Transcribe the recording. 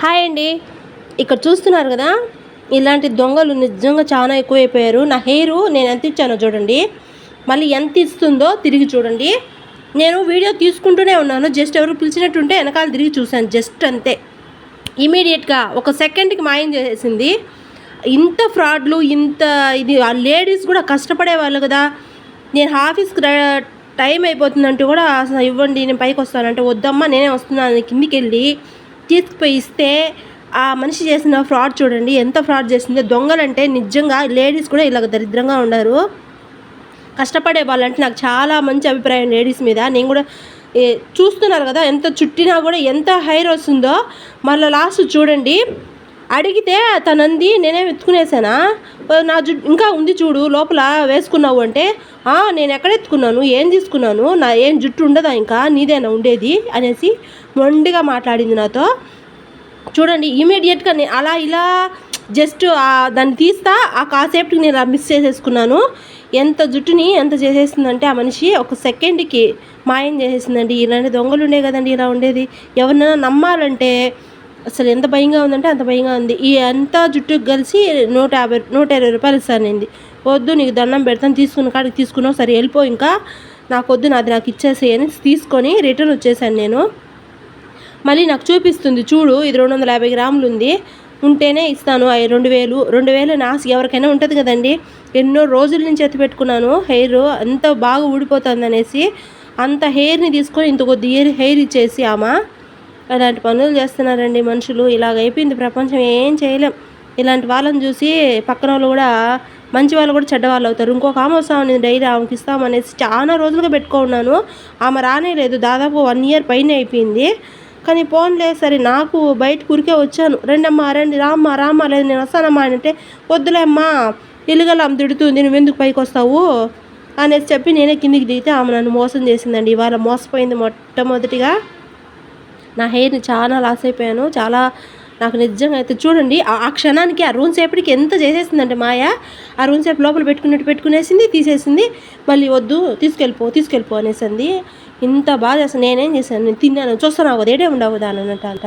Hi అండి. ఇక్కడ చూస్తున్నారు కదా ఇలాంటి దొంగలు నిజంగా చాలా ఎక్కువైపోయారు. నా హెయిర్ నేను ఎంత ఇచ్చానో చూడండి. మళ్ళీ ఎంత ఇస్తుందో తిరిగి చూడండి. నేను వీడియో తీసుకుంటూనే ఉన్నాను. జస్ట్ ఎవరు పిలిచినట్టుంటే వెనకాల తిరిగి చూశాను. జస్ట్ అంతే. ఇమీడియట్గా ఒక సెకండ్కి మాయం చేసేసింది ఇంత ఫ్రాడ్లు ఇంత ఇది ఆ లేడీస్ కూడా కష్టపడే వాళ్ళు కదా. నేను ఆఫీస్కి టైం అయిపోతుందంటూ కూడా ఇవ్వండి నేను పైకి వస్తానంటే వద్దమ్మా నేనే వస్తున్నాను కిందికి వెళ్ళి తీసుకుపోయి ఇస్తే ఆ మనిషి చేసిన ఫ్రాడ్ చూడండి ఎంత ఫ్రాడ్ చేసిందో. దొంగలంటే నిజంగా లేడీస్ కూడా ఇలాగ దరిద్రంగా ఉన్నారు కష్టపడే వాళ్ళంటే నాకు చాలా మంచి అభిప్రాయం లేడీస్ మీద. నేను కూడా చూస్తున్నారు కదా ఎంత చుట్టినా కూడా ఎంత హైర్ వస్తుందో. మళ్ళీ లాస్ట్ చూడండి అడిగితే తనంది నేనే ఎత్తుకునేసానా నా జుట్టు ఇంకా ఉంది చూడు లోపల వేసుకున్నావు అంటే నేను ఎక్కడ ఎత్తుకున్నాను? ఏం తీసుకున్నాను? నా ఏం జుట్టు ఉండదా ఇంకా? నీదేనా ఉండేది? అనేసి మొండిగా మాట్లాడింది నాతో. చూడండి ఇమీడియట్గా నేను అలా ఇలా జస్ట్ దాన్ని తీస్తా ఆ కాసేపుకి నేను అలా మిస్ చేసేసుకున్నాను. ఎంత జుట్టుని ఎంత చేసేసిందంటే ఆ మనిషి ఒక సెకండ్కి మాయం చేసేసిందండి. ఇలాంటి దొంగలు ఉండే కదండి ఇలా ఉండేది. ఎవరినైనా నమ్మాలంటే అసలు ఎంత భయంగా ఉందంటే అంత భయంగా ఉంది. ఈ అంతా జుట్టుకు కలిసి నూట యాభై నూట ఇరవై రూపాయలు ఇస్తానండి వద్దు నీకు దండం పెడతాను తీసుకున్న కాడికి తీసుకున్నావు సరే వెళ్ళిపో ఇంకా. నాకు వద్దు నాది నాకు ఇచ్చేసేయని తీసుకొని రిటర్న్ వచ్చేసాను నేను. మళ్ళీ నాకు చూపిస్తుంది చూడు ఇది రెండు వందల యాభై గ్రాములు ఉంది. ఉంటేనే ఇస్తాను అవి రెండు వేలు. రెండు వేలు నాసి ఎవరికైనా ఉంటుంది కదండి. ఎన్నో రోజుల నుంచి ఎత్తి పెట్టుకున్నాను హెయిర్ అంత బాగా ఊడిపోతుంది అనేసి అంత హెయిర్ని తీసుకొని ఇంత కొద్ది హెయిర్ హెయిర్ ఇచ్చేసి ఆమె. అలాంటి పనులు చేస్తున్నారండి మనుషులు. ఇలాగ అయిపోయింది ప్రపంచం. ఏం చేయలేం. ఇలాంటి వాళ్ళని చూసి పక్కన వాళ్ళు కూడా మంచి వాళ్ళు కూడా చెడ్డవాళ్ళు అవుతారు. ఇంకొక ఆమె వస్తామని డైరీ ఆమెకి ఇస్తామనేసి చాలా రోజులుగా పెట్టుకున్నాను. ఆమె రానే లేదు. దాదాపు వన్ ఇయర్ పైన అయిపోయింది. కానీ పోన్లే సరే నాకు బయట కురికే వచ్చాను. రెండమ్మా రండి రామ్మా రామ్మా లేదు. నేను వస్తానమ్మా అని అంటే వద్దులే అమ్మా ఇల్లుగల ఆమె తిడుతుంది. నువ్వు ఎందుకు పైకి వస్తావు? అనేసి చెప్పి నేనే కిందికి దిగితే ఆమె నన్ను మోసం చేసిందండి. ఇవాళ మోసపోయింది మొట్టమొదటిగా. నా హెయిర్ని చాలా లాస్ అయిపోయాను. చాలా నాకు నిజంగా అయితే చూడండి ఆ క్షణానికి ఆ రూమ్ సేపటికి ఎంత చేసేసిందంటే మాయ. ఆ రూమ్ సేపు లోపల పెట్టుకున్నట్టు పెట్టుకునేసింది తీసేసింది. మళ్ళీ వద్దు తీసుకెళ్ళిపో తీసుకెళ్ళిపో అనేసింది. ఇంత బాగా చేస్తాను నేనేం చేశాను? నేను తిన్నాను. చూస్తున్నావు కదా ఏడే ఉండవు దాని అన్నట్టు అంట.